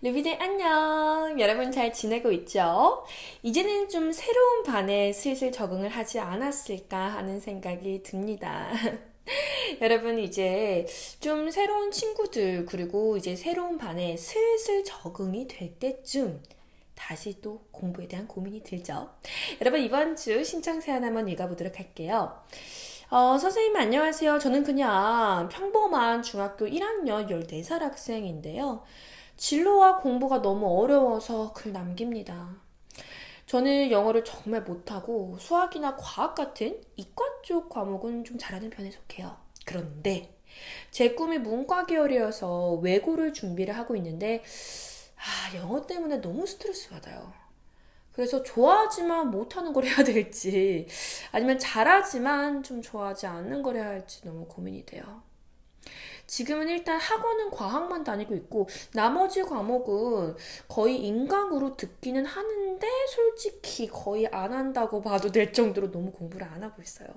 루비들 안녕! 여러분 잘 지내고 있죠? 이제는 좀 새로운 반에 슬슬 적응을 하지 않았을까 하는 생각이 듭니다. 여러분 이제 좀 새로운 친구들 그리고 이제 새로운 반에 슬슬 적응이 될 때쯤 다시 또 공부에 대한 고민이 들죠. 여러분 이번 주 신청 사연 한번 읽어보도록 할게요. 어, 선생님 안녕하세요. 저는 그냥 평범한 중학교 1학년 14살 학생인데요. 진로와 공부가 너무 어려워서 글 남깁니다. 저는 영어를 정말 못하고 수학이나 과학 같은 이과 쪽 과목은 좀 잘하는 편에 속해요. 그런데 제 꿈이 문과 계열이어서 외고를 준비를 하고 있는데 아, 영어 때문에 너무 스트레스 받아요. 그래서 좋아하지만 못하는 걸 해야 될지 아니면 잘하지만 좀 좋아하지 않는 걸 해야 할지 너무 고민이 돼요. 지금은 일단 학원은 과학만 다니고 있고 나머지 과목은 거의 인강으로 듣기는 하는데 솔직히 거의 안 한다고 봐도 될 정도로 너무 공부를 안 하고 있어요.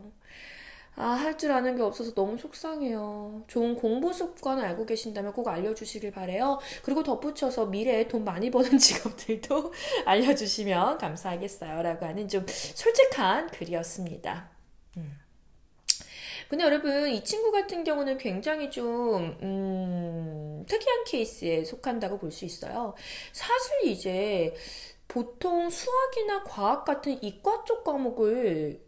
아, 할 줄 아는 게 없어서 너무 속상해요. 좋은 공부 습관 알고 계신다면 꼭 알려주시길 바래요. 그리고 덧붙여서 미래에 돈 많이 버는 직업들도 알려주시면 감사하겠어요. 라고 하는 좀 솔직한 글이었습니다. 음. 근데 여러분, 이 친구 같은 경우는 굉장히 좀, 음, 특이한 케이스에 속한다고 볼 수 있어요. 사실 이제 보통 수학이나 과학 같은 이과 쪽 과목을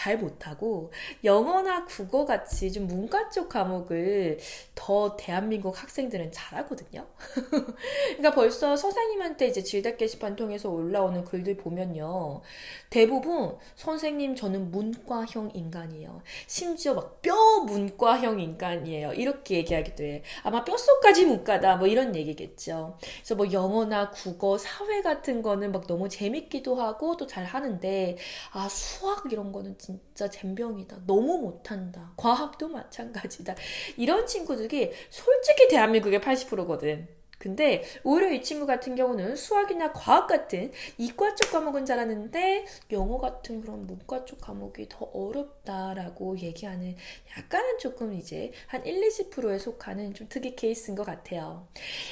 잘 못하고 영어나 국어 같이 좀 문과 쪽 과목을 더 대한민국 학생들은 잘하거든요. 그러니까 벌써 선생님한테 이제 질답 게시판 통해서 올라오는 글들 보면요. 대부분 선생님 저는 문과형 인간이에요. 심지어 막 뼈 문과형 인간이에요. 이렇게 얘기하기도 해. 아마 뼛속까지 문과다 뭐 이런 얘기겠죠. 그래서 뭐 영어나 국어, 사회 같은 거는 막 너무 재밌기도 하고 또 잘 하는데 아 수학 이런 거는 진짜 젬병이다. 너무 못한다. 과학도 마찬가지다. 이런 친구들이 솔직히 대한민국의 80%거든. 근데 오히려 이 친구 같은 경우는 수학이나 과학 같은 이과 쪽 과목은 잘하는데 영어 같은 그런 문과 쪽 과목이 더 어렵다라고 얘기하는 약간은 조금 이제 한 1, 20%에 속하는 좀 특이 케이스인 것 같아요.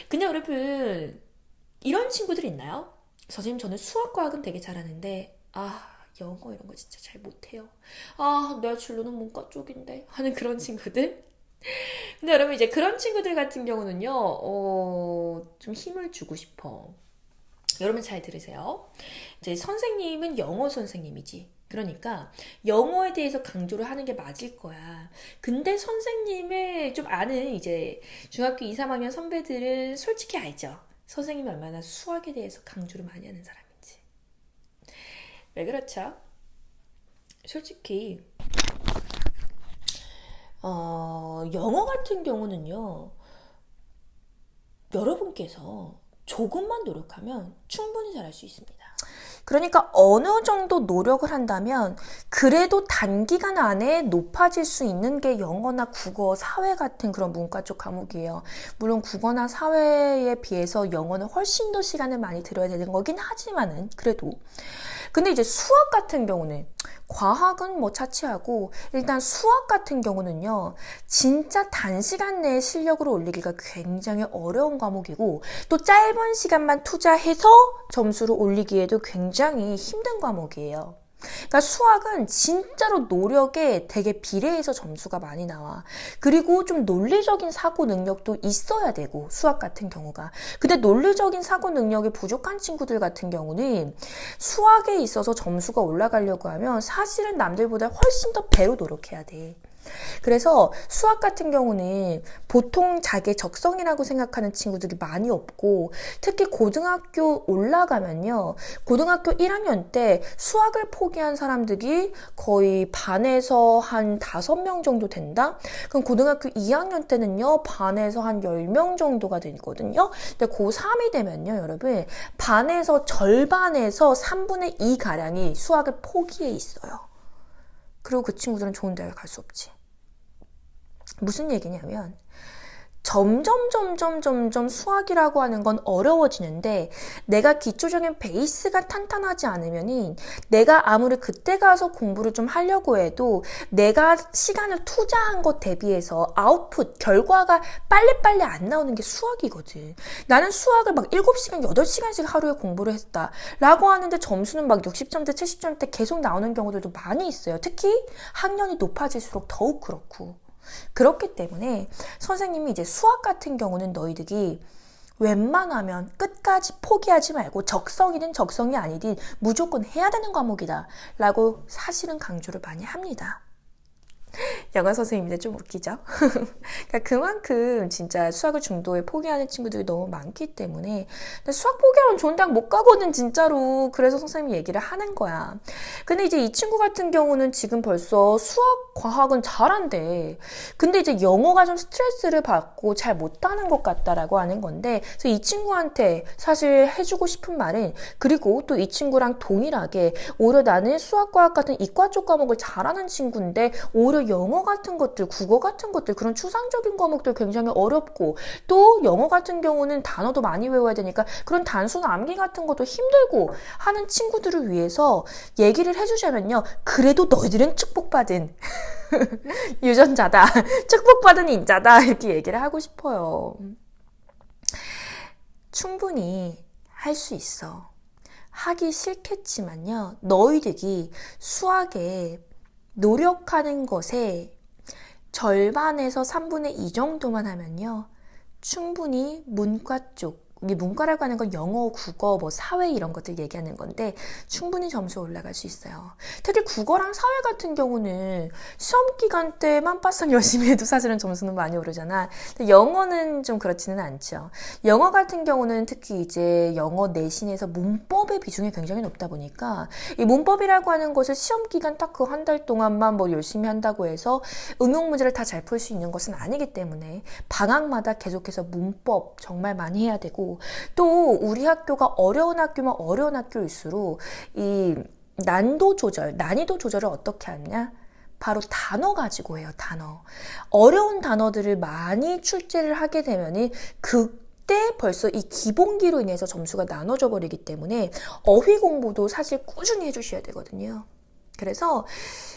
근데 여러분 이런 친구들 있나요? 선생님 저는 수학 과학은 되게 잘하는데 아 영어 이런 거 진짜 잘 못해요. 아, 내 진로는 문과 쪽인데 하는 그런 친구들. 근데 여러분 이제 그런 친구들 같은 경우는요, 어, 좀 힘을 주고 싶어. 여러분 잘 들으세요. 이제 선생님은 영어 선생님이지. 그러니까 영어에 대해서 강조를 하는 게 맞을 거야. 근데 선생님을 좀 아는 이제 중학교 2, 3학년 선배들은 솔직히 알죠. 선생님이 얼마나 수학에 대해서 강조를 많이 하는 사람. 왜 그렇죠? 솔직히 어, 영어 같은 경우는요. 여러분께서 조금만 노력하면 충분히 잘할 수 있습니다. 그러니까 어느 정도 노력을 한다면 그래도 단기간 안에 높아질 수 있는 게 영어나 국어, 사회 같은 그런 문과 쪽 과목이에요. 물론 국어나 사회에 비해서 영어는 훨씬 더 시간을 많이 들어야 되는 거긴 하지만은 그래도 근데 이제 수학 같은 경우는 과학은 뭐 차치하고 일단 수학 같은 경우는요 진짜 단시간 내에 실력을 올리기가 굉장히 어려운 과목이고 또 짧은 시간만 투자해서 점수를 올리기에도 굉장히 힘든 과목이에요. 그러니까 수학은 진짜로 노력에 되게 비례해서 점수가 많이 나와. 그리고 좀 논리적인 사고 능력도 있어야 되고, 수학 같은 경우가. 근데 논리적인 사고 능력이 부족한 친구들 같은 경우는 수학에 있어서 점수가 올라가려고 하면 사실은 남들보다 훨씬 더 배로 노력해야 돼. 그래서 수학 같은 경우는 보통 자기 적성이라고 생각하는 친구들이 많이 없고 특히 고등학교 올라가면요. 고등학교 1학년 때 수학을 포기한 사람들이 거의 반에서 한 5명 정도 된다? 그럼 고등학교 2학년 때는요. 반에서 한 10명 정도가 되거든요. 근데 고3이 되면요. 여러분 반에서 절반에서 3분의 2 가량이 수학을 포기해 있어요. 그리고 그 친구들은 좋은 대학을 갈수 없지. 무슨 얘기냐면 점점 점점 점점 수학이라고 하는 건 어려워지는데 내가 기초적인 베이스가 탄탄하지 않으면은 내가 아무리 그때 가서 공부를 좀 하려고 해도 내가 시간을 투자한 것 대비해서 아웃풋 결과가 빨리빨리 안 나오는 게 수학이거든. 나는 수학을 막 7시간, 8시간씩 하루에 공부를 했다. 라고 하는데 점수는 막 60점대, 70점대 계속 나오는 경우들도 많이 있어요. 특히 학년이 높아질수록 더욱 그렇고. 그렇기 때문에 선생님이 이제 수학 같은 경우는 너희들이 웬만하면 끝까지 포기하지 말고 적성이든 적성이 아니든 무조건 해야 되는 과목이다. 라고 사실은 강조를 많이 합니다. 영어 선생님인데 좀 웃기죠? 그러니까 그만큼 진짜 수학을 중도에 포기하는 친구들이 너무 많기 때문에 수학 포기하면 좋은 대학 못 가거든 진짜로. 그래서 선생님이 얘기를 하는 거야. 근데 이제 이 친구 같은 경우는 지금 벌써 수학 과학은 잘한대. 근데 이제 영어가 좀 스트레스를 받고 잘 못하는 것 같다라고 하는 건데 그래서 이 친구한테 사실 해주고 싶은 말은 그리고 또 이 친구랑 동일하게 오히려 나는 수학 과학 같은 이과 쪽 과목을 잘하는 친구인데 오히려 영어 같은 것들, 국어 같은 것들, 그런 추상적인 과목들 굉장히 어렵고, 또 영어 같은 경우는 단어도 많이 외워야 되니까 그런 단순 암기 같은 것도 힘들고 하는 친구들을 위해서 얘기를 해주자면요. 그래도 너희들은 축복받은 유전자다. 축복받은 인자다. 이렇게 얘기를 하고 싶어요. 충분히 할 수 있어. 하기 싫겠지만요. 너희들이 수학에 노력하는 것에 절반에서 3분의 2 정도만 하면요. 충분히 문과 쪽, 이게 문과라고 하는 건 영어, 국어, 뭐 사회 이런 것들 얘기하는 건데 충분히 점수 올라갈 수 있어요. 특히 국어랑 사회 같은 경우는 시험 기간 때 만 빠싹 열심히 해도 사실은 점수는 많이 오르잖아. 근데 영어는 좀 그렇지는 않죠. 영어 같은 경우는 특히 이제 영어 내신에서 문법의 비중이 굉장히 높다 보니까 이 문법이라고 하는 것을 시험 기간 딱 그 한 달 동안만 뭐 열심히 한다고 해서 응용 문제를 다 잘 풀 수 있는 것은 아니기 때문에 방학마다 계속해서 문법 정말 많이 해야 되고 또 우리 학교가 어려운 학교면 어려운 학교일수록 이 난도 조절, 난이도 조절을 어떻게 하냐? 바로 단어 가지고 해요, 단어. 어려운 단어들을 많이 출제를 하게 되면은 그때 벌써 이 기본기로 인해서 점수가 나눠져 버리기 때문에 어휘 공부도 사실 꾸준히 해주셔야 되거든요. 그래서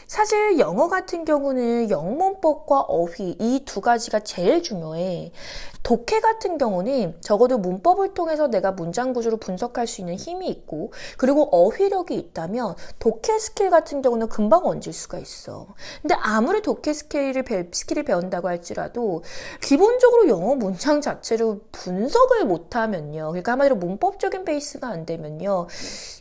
사실 영어 같은 경우는 영문법과 어휘 이 두 가지가 제일 중요해. 독해 같은 경우는 적어도 문법을 통해서 내가 문장 구조를 분석할 수 있는 힘이 있고 그리고 어휘력이 있다면 독해 스킬 같은 경우는 금방 얹을 수가 있어. 근데 아무리 독해 스킬을, 배, 스킬을 배운다고 할지라도 기본적으로 영어 문장 자체를 분석을 못하면요. 그러니까 한마디로 문법적인 베이스가 안 되면요.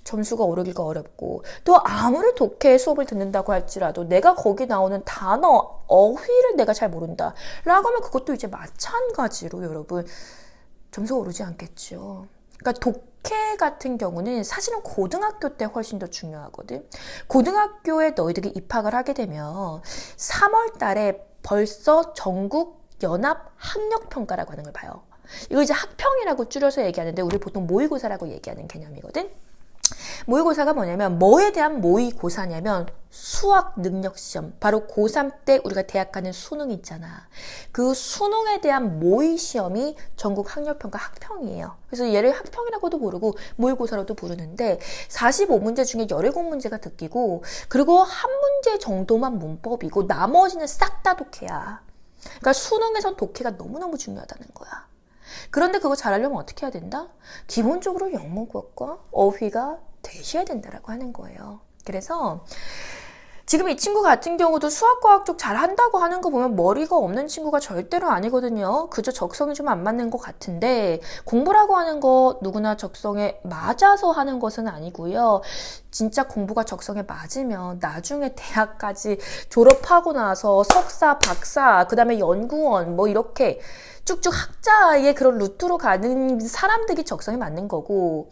점수가 오르기가 어렵고 또 아무리 독해 수업을 듣는다고 할지라도 내가 거기 나오는 단어, 어휘를 내가 잘 모른다. 라고 하면 그것도 이제 마찬가지로 여러분 점수가 오르지 않겠죠. 그러니까 독해 같은 경우는 사실은 고등학교 때 훨씬 더 중요하거든. 고등학교에 너희들이 입학을 하게 되면 3월 달에 벌써 전국 연합 학력 평가라고 하는 걸 봐요. 이거 이제 학평이라고 줄여서 얘기하는데 우리 보통 모의고사라고 얘기하는 개념이거든. 모의고사가 뭐냐면 뭐에 대한 모의고사냐면 수학 능력 시험. 바로 고3 때 우리가 대학 가는 수능 있잖아. 그 수능에 대한 모의 시험이 전국 학력평가 학평이에요. 그래서 얘를 학평이라고도 부르고 모의고사로도 부르는데 45문제 중에 17문제가 듣기고 그리고 한 문제 정도만 문법이고 나머지는 싹 다 독해야. 그러니까 수능에선 독해가 너무너무 중요하다는 거야. 그런데 그거 잘하려면 어떻게 해야 된다? 기본적으로 영문국과 어휘가 되셔야 된다라고 하는 거예요. 그래서 지금 이 친구 같은 경우도 수학과학 쪽 잘 한다고 하는 거 보면 머리가 없는 친구가 절대로 아니거든요. 그저 적성이 좀 안 맞는 것 같은데 공부라고 하는 거 누구나 적성에 맞아서 하는 것은 아니고요. 진짜 공부가 적성에 맞으면 나중에 대학까지 졸업하고 나서 석사, 박사, 그 다음에 연구원 뭐 이렇게 쭉쭉 학자의 그런 루트로 가는 사람들이 적성에 맞는 거고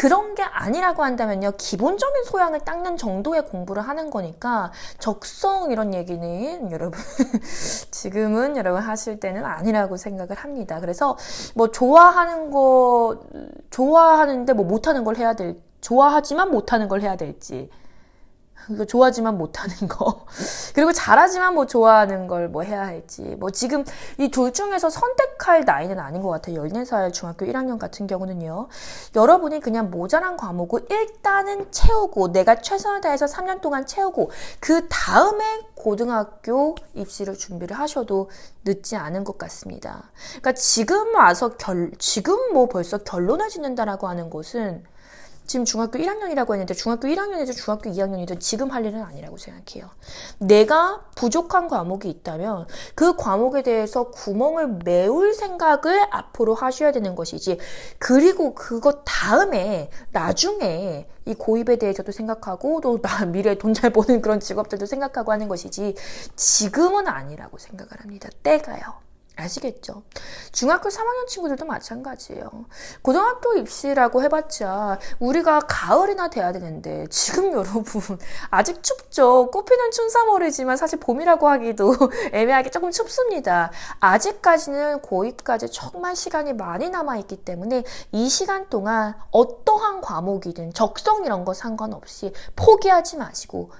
그런 게 아니라고 한다면요. 기본적인 소양을 닦는 정도의 공부를 하는 거니까 적성 이런 얘기는 여러분 지금은 여러분 하실 때는 아니라고 생각을 합니다. 그래서 뭐 좋아하는 거 좋아하는데 뭐 못하는 걸 해야 될 좋아하지만 못하는 걸 해야 될지 이거 좋아하지만 못하는 거. 그리고 잘하지만 뭐 좋아하는 걸 뭐 해야 할지. 뭐 지금 이 둘 중에서 선택할 나이는 아닌 것 같아요. 14살 중학교 1학년 같은 경우는요. 여러분이 그냥 모자란 과목을 일단은 채우고 내가 최선을 다해서 3년 동안 채우고 그 다음에 고등학교 입시를 준비를 하셔도 늦지 않은 것 같습니다. 그러니까 지금 와서 결, 지금 뭐 벌써 결론을 짓는다라고 하는 것은 지금 중학교 1학년이라고 했는데 중학교 1학년이든 중학교 2학년이든 지금 할 일은 아니라고 생각해요. 내가 부족한 과목이 있다면 그 과목에 대해서 구멍을 메울 생각을 앞으로 하셔야 되는 것이지. 그리고 그것 다음에 나중에 이 고입에 대해서도 생각하고 또 미래에 돈 잘 버는 그런 직업들도 생각하고 하는 것이지 지금은 아니라고 생각을 합니다. 때가요. 아시겠죠? 중학교 3학년 친구들도 마찬가지예요. 고등학교 입시라고 해봤자 우리가 가을이나 돼야 되는데 지금 여러분 아직 춥죠. 꽃피는 춘삼월이지만 사실 봄이라고 하기도 애매하게 조금 춥습니다. 아직까지는 고2까지 정말 시간이 많이 남아있기 때문에 이 시간 동안 어떠한 과목이든 적성 이런 거 상관없이 포기하지 마시고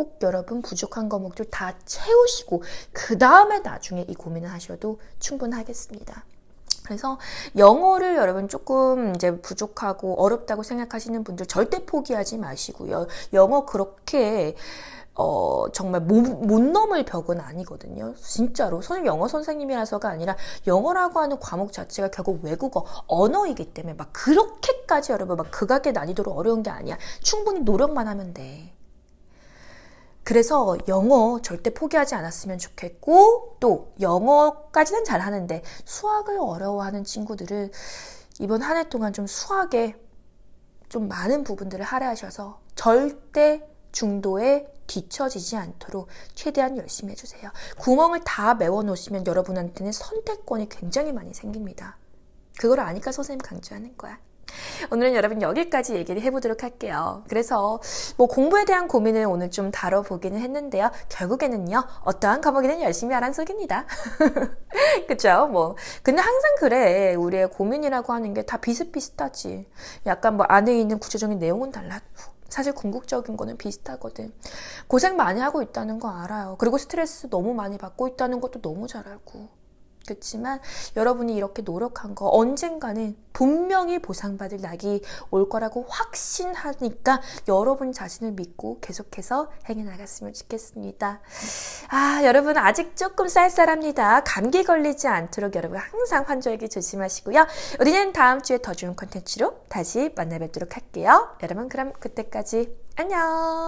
꼭 여러분 부족한 과목들 다 채우시고 그 다음에 나중에 이 고민을 하셔도 충분하겠습니다. 그래서 영어를 여러분 조금 이제 부족하고 어렵다고 생각하시는 분들 절대 포기하지 마시고요. 영어 그렇게 어, 정말 못, 못 넘을 벽은 아니거든요. 진짜로. 선생님 영어 선생님이라서가 아니라 영어라고 하는 과목 자체가 결국 외국어, 언어이기 때문에 막 그렇게까지 여러분 막 극악의 난이도로 어려운 게 아니야. 충분히 노력만 하면 돼. 그래서 영어 절대 포기하지 않았으면 좋겠고 또 영어까지는 잘 하는데 수학을 어려워하는 친구들은 이번 한 해 동안 좀 수학에 좀 많은 부분들을 할애하셔서 절대 중도에 뒤처지지 않도록 최대한 열심히 해주세요. 구멍을 다 메워 놓으시면 여러분한테는 선택권이 굉장히 많이 생깁니다. 그걸 아니까 선생님 강조하는 거야. 오늘은 여러분 여기까지 얘기를 해보도록 할게요. 그래서 뭐 공부에 대한 고민을 오늘 좀 다뤄보기는 했는데요. 결국에는요, 어떠한 과목이든 열심히 하란 소리입니다. 그쵸? 뭐. 근데 항상 그래. 우리의 고민이라고 하는 게 다 비슷비슷하지. 약간 뭐 안에 있는 구체적인 내용은 달라. 사실 궁극적인 거는 비슷하거든. 고생 많이 하고 있다는 거 알아요. 그리고 스트레스 너무 많이 받고 있다는 것도 너무 잘 알고. 그렇지만 여러분이 이렇게 노력한 거 언젠가는 분명히 보상받을 낙이 올 거라고 확신하니까 여러분 자신을 믿고 계속해서 행해 나갔으면 좋겠습니다. 아, 여러분 아직 조금 쌀쌀합니다. 감기 걸리지 않도록 여러분 항상 환절기 조심하시고요. 우리는 다음 주에 더 좋은 컨텐츠로 다시 만나 뵙도록 할게요. 여러분 그럼 그때까지 안녕.